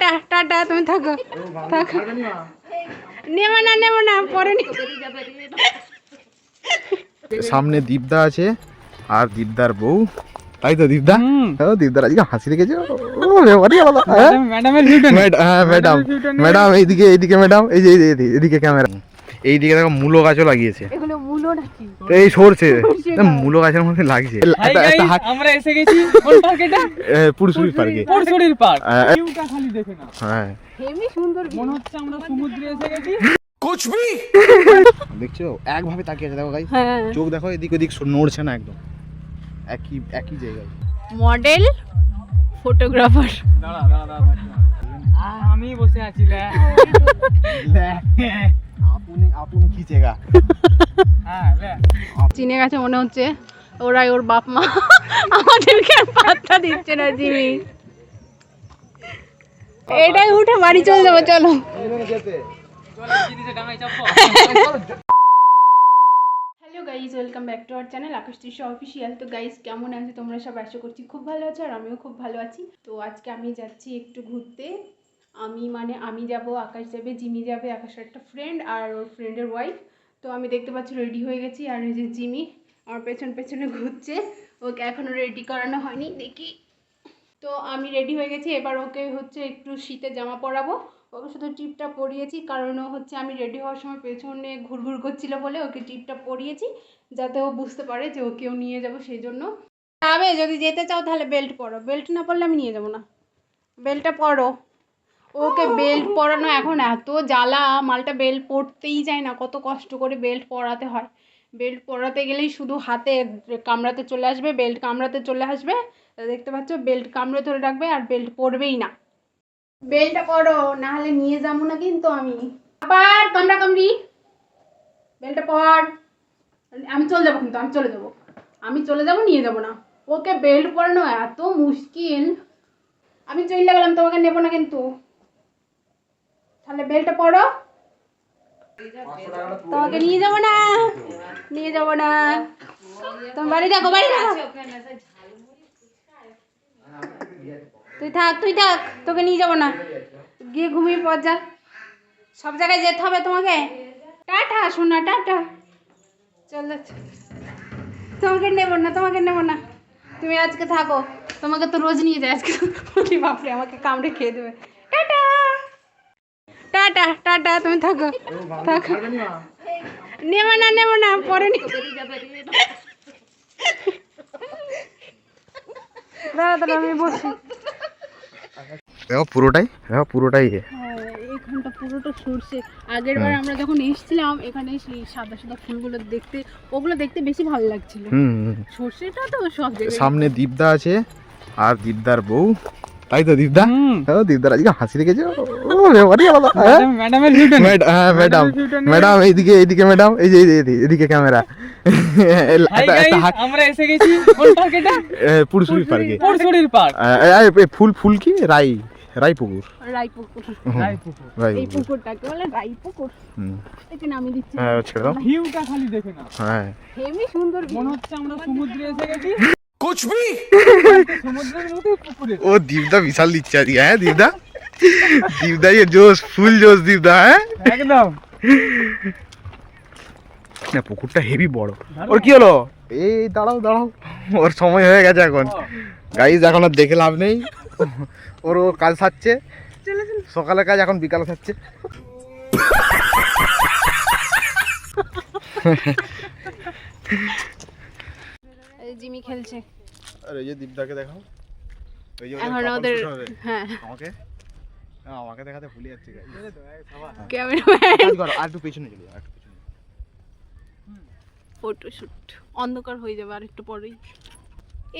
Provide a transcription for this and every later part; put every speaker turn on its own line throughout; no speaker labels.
Tata tata তুমি থাকো। থাকো। নেব না নেব না পরে
সামনে দীপদা আছে আর দীপদার বউ। তাই তো দীপদা? ও দীপদার আজকে হাসি রেখেছে হ্যাঁ? হ্যাঁ ম্যাডাম। ম্যাডাম এইদিকে এইদিকে ম্যাডাম। এই যে এইদিকে যে, এই এইদিকে দেখো মূলো গাছও লাগিয়েছে।
এগুলো মূলো নাকি?
তো এই সরছে মূলো গাছের মধ্যে লাগছে।
আমরা এসে গেছি কোন পার্ক
পার্কে
ভিউটা খালি দেখে না
হ্যাঁ।
হেভি সুন্দর
মনে হচ্ছে আমরা সমুদ্রে এসে গেছি।
দেখছ? একভাবে তাকিয়ে আছে দেখো
হ্যাঁ।
চোখ দেখো এদিক ওদিক নড়ছে না একদম। একই একই জায়গায়।
মডেল ফটোগ্রাফার
দাঁড়া দাঁড়া দাঁড়া আমি বসে আছি
চিনে গেছে মনে হচ্ছে ওরাই ওর বাপ মা। আমাদেরকে পাত্তা দিচ্ছে না জিমি এটাই উঠে বাড়ি চলে যাব চলো। Hello guys welcome back to our channel Akash Trisha official তো গাইজ কেমন আছে? তোমরা সব আশা করছি খুব ভালো আছো আর আমিও খুব ভালো আছি। তো আজকে আমি যাচ্ছি একটু ঘুরতে। আমি মানে আমি যাব, আকাশ যাবে, জিমি যাবে, আকাশের একটা ফ্রেন্ড আর ওর ফ্রেন্ডের ওয়াইফ তো আমি দেখতে পাচ্ছি রেডি হয়ে গেছি আর এই যে জিমি আমার পেছন পেছনে ঘুরছে। ওকে এখনও রেডি করানো হয়নি, দেখি। তো আমি রেডি হয়ে গেছি, এবার ওকে হচ্ছে একটু শীতের জামা পরাবো। ওকে শুধু টিপটা পরিয়েছি, কারণ ও হচ্ছে আমি রেডি হওয়ার সময় পেছনে ঘুরঘুর করছিল বলে ওকে টিপটা পরিয়েছি, যাতে ও বুঝতে পারে যে ওকেও নিয়ে যাব সেই জন্য। যাবে যদি যেতে চাও তাহলে বেল্ট পরো। বেল্ট না পরলে আমি নিয়ে যাব না। বেল্টটা পরো। ওকে বেল্ট পরানো এখন এত জ্বালা, মালটা বেল্ট পরতেই যায় না, কত কষ্ট করে বেল্ট পরাতে হয়। বেল্ট পরাতে গেলেই শুধু হাতে কামড়াতে চলে আসবে, বেল্ট কামড়াতে চলে আসবে, দেখতে পাচ্ছ বেল্ট কামড়ে ধরে রাখবে আর বেল্ট পরবেই না। বেলটা পরো না হলে নিয়ে যাব না কিন্তু আমি। আবার কামড়া কামড়ি। বেলটা পর। আমি চলে যাব কিন্তু, আমি চলে যাব। আমি চলে যাব, নিয়ে যাব না। ওকে বেল্ট পরানো এত মুশকিল। আমি চলে গেলাম, তোমাকে নেব না কিন্তু। তাহলে বেল্টটা পরো। তোমাকে নিয়ে যাব না। নিয়ে যাব না। তুমি বাড়ি থাকো বাড়ি থাকো তুই থাক তুই থাক, তোকে নিয়ে যাব না। গিয়ে ঘুমিয়ে পর যা। সব জায়গায় যেতে হবে তোমাকে। টাটা শোনা টাটা। চল। তোমাকে নেব না, তোমাকে নেব না। তুমি আজকে থাকো। তোমাকে তো রোজ নিয়ে যায়, আজকে বাপরে, আমাকে কামড়ে খেয়ে দেবে। টাটা। টাটা টাটা তুমি থাকো। থাকো। নেব না নেব না পরে দাঁড়া আমি বসি
দেখো পুরোটাই দেখো পুরোটাই এ।
হ্যাঁ, পুরোটা সরষে আগের বার আমরা যখন এসেছিলাম এখানে সেই সাদা সাদা ফুলগুলো দেখতে ওগুলো দেখতে বেশি ভালো লাগছিল। তো সব
সামনে দীপদা আছে আর দীপদার বউ। তাই তো দীপদা
হুম।
ও দীপদার আজকে হাসি রেখেছে ও ব্যাপারই আলাদা হ্যাঁ?
ম্যাডাম
হ্যাঁ ম্যাডাম। ম্যাডাম এইদিকে এইদিকে ম্যাডাম। এই যে এদিকে ক্যামেরা।
আমরা এসে গেছি
এ, পার্কে
পরশুরির পার্ক
ফুল ফুল কি? রাই রাই পুকুর
রাই পুকুর।
হুম,
এই পুকুরটাকে বলে
হুম।
এখানে আমি দিচ্ছি।
হ্যাঁ ছেড়ে দাও।
ভিউটা খালি দেখে না
হ্যাঁ।
হেভি সুন্দর
মনে হচ্ছে আমরা সমুদ্রে এসে গেছি। কুছ ভি
ও দীপদা বিশাল দিচ্ছে আজকে হ্যাঁ দীপদা দীপদা ये জোশ ফুল জোশ দীপদা হ্যাঁ
একদম
না পুকুরটা হেভি বড় ওর কি হলো? এই দাঁড়াও দাঁড়াও। ওর সময় হয়ে গেছে এখন গাইজ এখন আর দেখে লাভ নেই। ওর ও কাজ সারছে। সকালে কাজ এখন বিকালে সারছে।
জিমি খেলছে।
আর এই যে দীপদাকে দেখাও। ওই যে
এখন ওদের হ্যাঁ।
আমাকে? হ্যাঁ, আমাকে দেখাতে ভুলে যাচ্ছি guys।
ক্যামেরাম্যান।
কাজ করো, আর একটু পেছনে চলে যাও, আর একটু পেছনে
ফটোশুট অন্ধকার হয়ে যাবে আর একটু পরেই।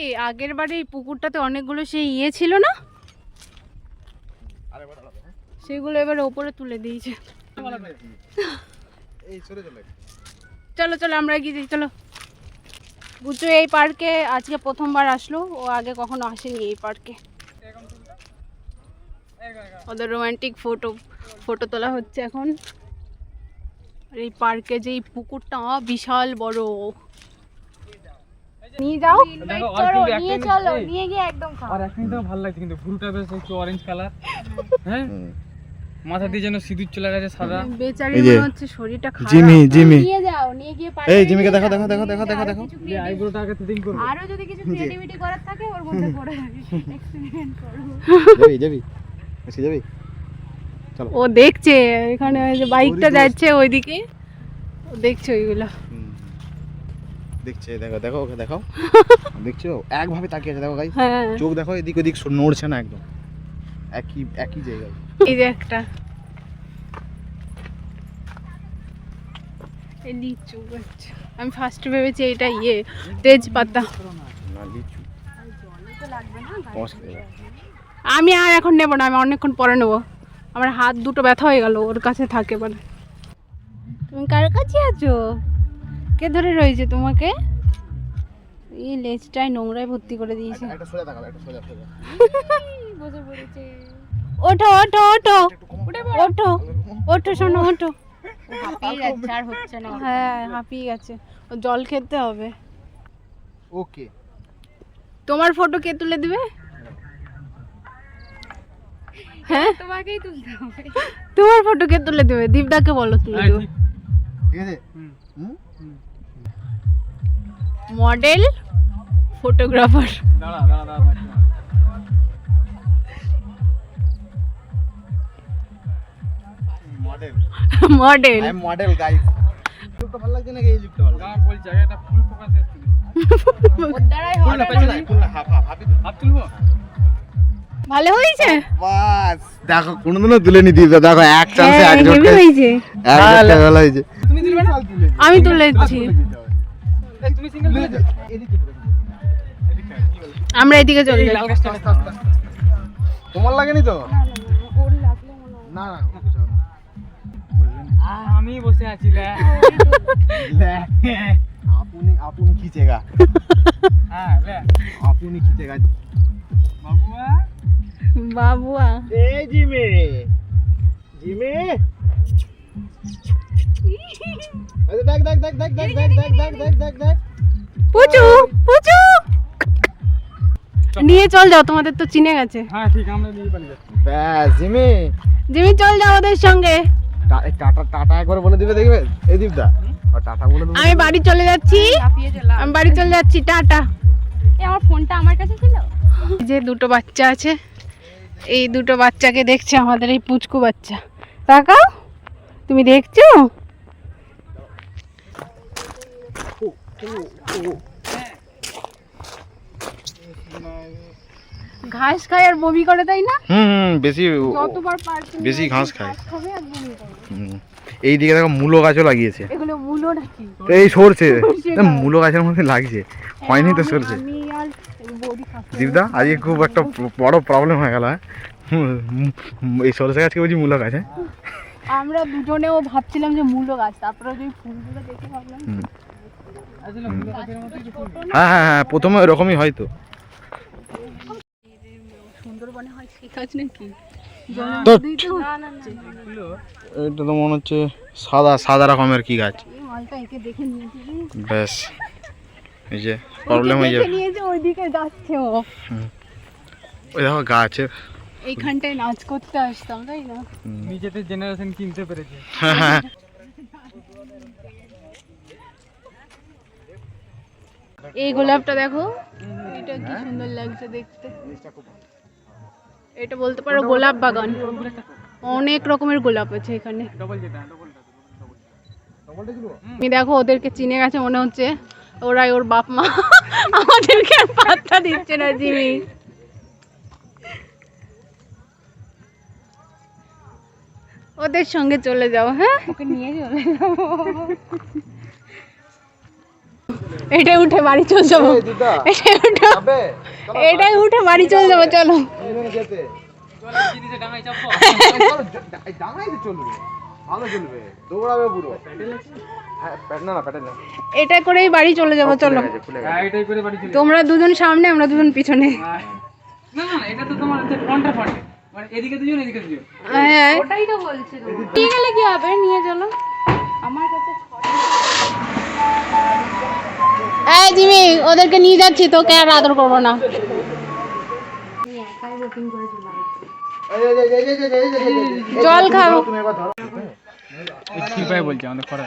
এই আগের বারে এই পুকুরটাতে অনেকগুলো সেই ইয়ে ছিল না?
হ্যাঁ?
সেগুলো এবার ওপরে তুলে দিয়েছে।
এই চলো
চলো আমরা এগিয়ে যাই চলো। বুঝছ এই পার্কে আজকে প্রথমবার আসলো। ও আগে কখনো আসেনি এই পার্কে। ওদের রোমান্টিক ফটো ফটো তোলা হচ্ছে এখন। আর এই পার্কে যে পুকুরটা বিশাল বড়। নিয়ে যাও। নিয়ে চলো নিয়ে গিয়ে একদম খাও।
আর এখন তো ভালো লাগছে কিন্তু ভুরুটা বেশ একটু অরেঞ্জ কালার হ্যাঁ। মাথা দিয়ে যেন সিঁদুর চলে গেছে সাদা।
বেচারি মনে হচ্ছে শরীরটা খারাপ।
Jimmy Jimmy.
নিয়ে যাও নিয়ে গিয়ে পাঠিয়ে
এই জিমিকে দেখো দেখো দেখো দেখো দেখো দেখো।
creative-
আইব্রোটা আগে সেটিং করব
আরও যদি কিছু ক্রিয়েটিভিটি করার থাকে ওর মধ্যে করে এক্সপেরিমেন্ট করো।
যাবি যাবি এসে যাবি।
ও দেখছে এখানে ওই যে বাইকটা যাচ্ছে ওইদিকে। ও দেখছে ওইগুলো।
দেখছে দেখো দেখো ওকে দেখো। দেখছ? একভাবে তাকিয়ে আছে দেখো গাই
হ্যাঁ।
চোখ দেখো এদিক ওদিক নড়ছে না একদম। একই একই জায়গায়।
এই যে একটা। লিচু গাছ। আমি ফার্স্ট ভেবেছি এটা ইয়ে তেজপাতা। আমি আর এখন নেব না আমি অনেকক্ষণ পরে নেব। আমার হাত দুটো ব্যথা হয়ে গেল ওর কাছে থাকে মানে তুমি কার কাছে আছো? কে ধরে রয়েছে তোমাকে? এই লেজটায় নোংরায় ভর্তি করে দিয়েছে।
একটা সোজা একটা সোজা সোজা।
বসে পড়েছে। ওঠো ওঠো ওঠো। ওঠো ওঠো শোনো ওঠো। হাঁপিয়ে আর হ্যাঁ হাঁপিয়ে গেছে। ও জল খেতে হবে।
ওকে।
তোমার ফটো কে তুলে দিবে? হ্যাঁ? তোমাকেই তুলতে হবে। তোমার ফটো কে তুলে দেবে? দীপদাকে বলো তুলে দেবো।
ঠিক।
ঠিক আছে?
হুম।
হুম?
মডেল ফটোগ্রাফার
দাঁড়া দাঁড়া দাঁড়া
মডেল আই মডেল গাইস লুকটা ভালো লাগছে নাকি এই লুকটা ভালো
গা বলছে আগে একটা ফুল ফোকাস এসছে
ওর দ্বারাই হবে।
পেছনে
লাগছে না হাফ হাফ
তুলবো
ভালো হয়েছে
বাস দেখো কোনোদিনও তুলে নি দিবে দেখো এক চান্সে
হ্যাঁ,
এক
হেভি হয়েছে
এক ঝটকায় ভালো হয়েছে
তুমি তুলবে না
আমি তুলেছি
তুমি সিঙ্গেল
আমরা এদিকে চলে যাই
তোমার লাগেনি তো না।
আমি বসে আছি লে
আপনি আপনি খিচেগা
হ্যাঁ লে
আপনি খিচেগা
বাবুয়া
বাবুয়া
এই জিমে জিমে দেখ দেখ দেখ দেখ দেখ দেখ দেখ দেখ দেখ দেখ দেখ
পুচু পুচু নিয়ে চল যাও তোমাদের তো চিনে গেছে
হ্যাঁ ঠিক আমরা নিয়ে পালিয়ে যাচ্ছি
ব্যাস জিমি
জিমি চল যাও ওদের সঙ্গে
টাটা টাটা একবার বলে দিবে দেখবে? এই দীপদা। টাটা বলে দেবে।
আমি বাড়ি চলে যাচ্ছি। আমি বাড়ি চলে যাচ্ছি টাটা। আমার ফোনটা আমার কাছে ছিল? যে দুটো বাচ্চা আছে এই দুটো বাচ্চাকে দেখছে আমাদের এই পুচকু বাচ্চা। তাকাও তুমি দেখছ? ঘাস খায় আর বমি করে তাই না?
হুম হুম বেশি
যতবার পারছে
বেশি ঘাস খায়।
খাবে আর বমি করে।
এই দিকে দেখো মূলো গাছও লাগিয়েছে।
এগুলো মূলো নাকি?
তো এই সরছে।
সরষে
মূলো গাছের মধ্যে লাগছে। হয়নি তো সরছে। দীপদা আজকে খুব একটা বড় প্রবলেম হয়ে গেল হ্যাঁ? এই সরষে গাছকে বলছি মূলো গাছ হ্যাঁ?
আমরা দুজনেও ভাবছিলাম যে মূলো গাছ তারপরে ওই ফুলগুলো দেখে ভাবলাম
ফুল
হ্যাঁ হ্যাঁ হ্যাঁ প্রথমে ওরকমই হয়তো
সুন্দরবনে হয় সেই গাছ নাকি?
তো
না না না
ফুলো
এটা তো মনে হচ্ছে সাদা সাদা রকমের কি গাছ। ব্যাস। এই যে প্রবলেম হয়ে যাবে।
ওইদিকে যাচ্ছে ও।
ওই দেখো গাছের।
এইখানটায় নাচ করতে আসতাম তাই না?
নিজেদের জেনারেশন কিনতে পেরেছে।
এই গোলাপটা দেখো এটা কি সুন্দর লাগছে দেখতে। এটা বলতে পারো গোলাপ বাগান। অনেক রকমের গোলাপ আছে এখানে। আমি দেখো ওদেরকে চিনে গেছে মনে হচ্ছে ওরাই ওর বাপ মা। আমাদেরকে আর পাত্তা দিচ্ছে না জিমি। ওদের সঙ্গে চলে যাও হ্যাঁ? ওকে নিয়ে চলে যাব। এটাই উঠে বাড়ি চলে যাব। এটাই উঠে
যাবে?
এটাই উঠে বাড়ি চলে যাব চলো। এটা করেই বাড়ি চলে যাব চলো। তোমরা দুজন সামনে আমরা দুজন পিছনে। কি হবে? নিয়ে চলো। আমার কাছে এই জিমি ওদেরকে নিয়ে যাচ্ছি তোকে আর আদর করব না। জল খাব
ঠিক বলছি আমাদের খরা।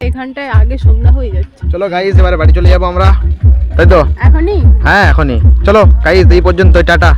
এখানটায় আগে সন্ধ্যা হয়ে যাচ্ছে।
চলো গাইজ এবারে বাড়ি চলে যাব আমরা। তাই তো?
এখনই?
হ্যাঁ এখনই। চলো গাইজ এই পর্যন্ত টাটা।